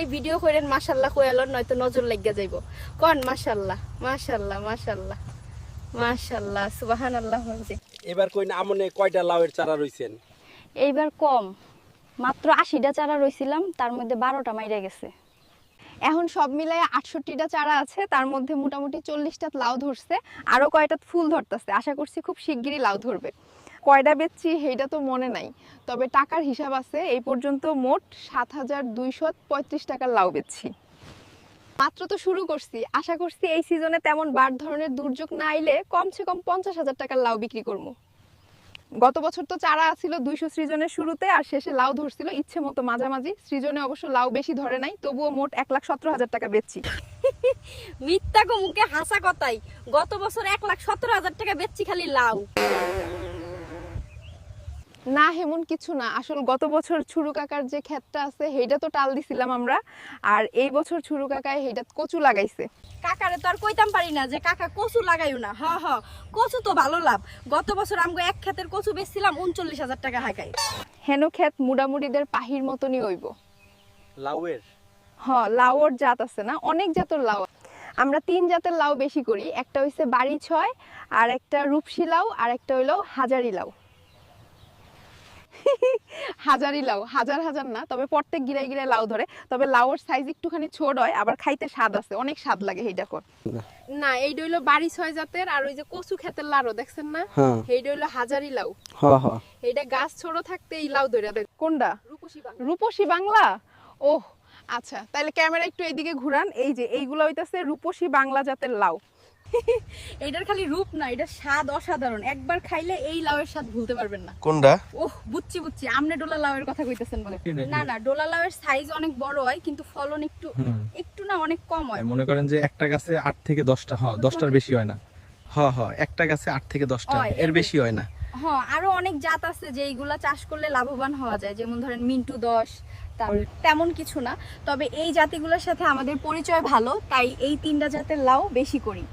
খালি ভিডিও করেন মাশাল্লাহ কয়ালন নয়তো নজর লাগিয়া যাইব। কোন মাশাল্লাহ মাশাল্লাহ মাশাল্লাহ মাশাল্লাহ সুবাহান আল্লাহ এবার কই না আমনে কয়টা লাউয়ের চারা রইছেন? এইবার কম। মাত্র আশিটা চারা রইছিলাম তার মধ্যে বারোটা মাইরে গেছে। এখন সব মিলাই আটষট্টিটা চারা আছে তার মধ্যে মোটামুটি চল্লিশটা লাউ ধরছে আরও কয়টা ফুল ধরতেছে আশা করছি খুব শিগগিরই লাউ ধরবে। কয়টা বেচছি সেইটা তো মনে নাই। তবে টাকার হিসাব আছে, এই পর্যন্ত মোট সাত হাজার দুইশো পঁয়ত্রিশ টাকার লাউ বেচছি। মাত্র তো শুরু করছি, আশা করছি এই সিজনে তেমন বার ধরনের দুর্যোগ না আইলে কমসে কম পঞ্চাশ হাজার টাকার লাউ বিক্রি করব। গত বছর তো চারা ছিল দুইশো সৃজনের শুরুতে, আর শেষে লাউ ধরছিল ইচ্ছে মতো মাঝামাঝি। সৃজনে অবশ্য লাউ বেশি ধরে নাই, তবুও মোট এক লাখ সতেরো হাজার টাকা বেচছি। মিথ্যা গো মুখে হাসা কথাই, গত বছর এক লাখ সতেরো হাজার টাকা বেচছি খালি লাউ। না হেমন কিছু না। আসল গত বছর ছুরু কাকার যে ক্ষেতটা আছে সেইটা তো টাল দিছিলাম আমরা। আর এই বছর ছুরু কাকায় সেইটা কচু লাগাইছে। কাকারে তো আর কইতাম পারি না যে কাকা কচু লাগাইও না। হ হ কচু তো ভালো লাভ। গত বছর আমগো এক ক্ষেতের কচু বেচছিলাম উনচল্লিশ হাজার টাকা হাইকাই। হেন ক্ষেত মুড়ামুড়িদের পাহির মতনই হইব। লাউয়ের? হ লাউর জাত আছে না? অনেক জাতের লাউ। আমরা তিন জাতের লাউ বেশি করি। একটা হইছে বাড়ি ছয় আর একটা রূপসী লাউ আর একটা হইল হাজারি লাউ। হাজারি লাউ হাজার হাজার না তবে প্রত্যেক গিরাই গিরাই লাউ ধরে। তবে লাউর সাইজ একটুখানি ছোট হয় আবার খাইতে স্বাদ আছে অনেক স্বাদ লাগে এইটা কর। না। এইটা হইল বাড়ি ছয় জাতের আর ওই যে কচু ক্ষেতের লাড়ো দেখছেন না? হ্যাঁ। এইটা হইল হাজারি লাউ। হ হ এইটা গাছ ছোট থাকতে এই লাউ ধরে দেয় কোনটা? রূপসী রূপসী বাংলা? ওহ আচ্ছা তাহলে ক্যামেরা একটু এইদিকে ঘুরান। এই যে এইগুলো হইতাছে রূপসী বাংলা জাতের লাউ। এটার খালি রূপ না এটা স্বাদ অসাধারণ। একবার খাইলে এই লাউয়ের স্বাদ ভুলতে পারবেন না। কোনটা? ওহ বুঝছি বুঝছি আমনে ডোলা লাউয়ের কথা কইতেছেন বলে। না না ডোলা লাউয়ের সাইজ অনেক বড় হয় কিন্তু ফলন একটু একটু না অনেক কম হয়। মনে করেন যে একটা গাছে আট থেকে দশটা হ দশটার বেশি হয় না। হ হ একটা গাছে আট থেকে দশটা হয়, এর এর বেশি হয় না। হ্যাঁ আরও অনেক জাত আছে যে এইগুলা চাষ করলে লাভবান হওয়া যায়। যেমন ধরেন মিন্টু দশ তারপর তেমন কিছু না। তবে এই জাতিগুলোর সাথে আমাদের পরিচয় ভালো তাই এই তিনটা জাতের লাউ বেশি করি।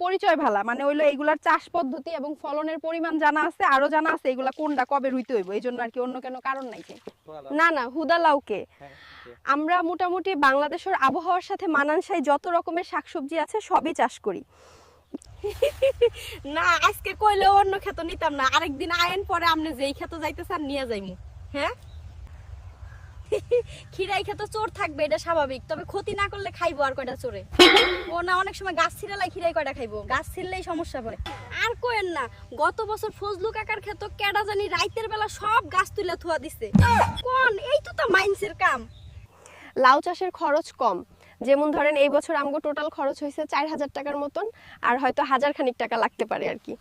পরিচয় ভালা। মানে হইল এইগুলার চাষ পদ্ধতি এবং ফলনের পরিমাণ জানা আছে আরও জানা আছে এগুলা কোনটা কবে রুইতে হইব এই জন্য আর কি অন্য কেন কারণ নাই না না হুদা লাউকে। আমরা মোটামুটি বাংলাদেশের আবহাওয়ার সাথে মানানসাই যত রকমের শাকসবজি আছে সবই চাষ করি। না আজকে কইলেও অন্য ক্ষেত নিতাম না। আরেকদিন আয়েন পরে আপনি যেই ক্ষেত যাইতেছেন নিয়ে যাইমু। হ্যাঁ? খিরাই ক্ষেত চোর থাকবে এটা স্বাভাবিক। তবে ক্ষতি না করলে খাইবো আর কয়টা চোরে? ও না অনেক সময় গাছ ছিঁড়ালাই খিরাই কয়টা খাইবো? গাছ ছিঁড়লেই সমস্যা পড়ে। আর কোয়েন না গত বছর ফজলু কাকার ক্ষেত কেডা জানি রাইতের বেলা সব গাছ তুলে থুয়া দিছে। কোন এই তো তা মাইন্সের কাম। লাউ চাষের খরচ কম। যেমন ধরেন এই বছর আমগো টোটাল খরচ হয়েছে চার হাজার টাকার মতন আর হয়তো হাজার খানিক টাকা লাগতে পারে আর কি।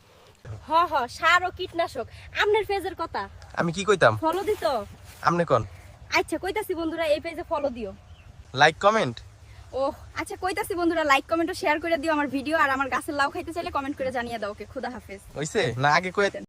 হ হ সার ও কীটনাশক। আমনের ফেজের কথা। আমি কি কইতাম? ফলো দিত। আমনে কোন? আচ্ছা কইতাছি বন্ধুরা এই পেজে ফলো দিও। লাইক কমেন্ট ও আচ্ছা কইতাছি বন্ধুরা লাইক কমেন্ট ও শেয়ার করে দিও আমার ভিডিও আর আমার গাছের লাউ খাইতে চাইলে কমেন্ট করে জানিয়ে দাও ওকে খুদা হাফেজ। হইছে? না আগে কই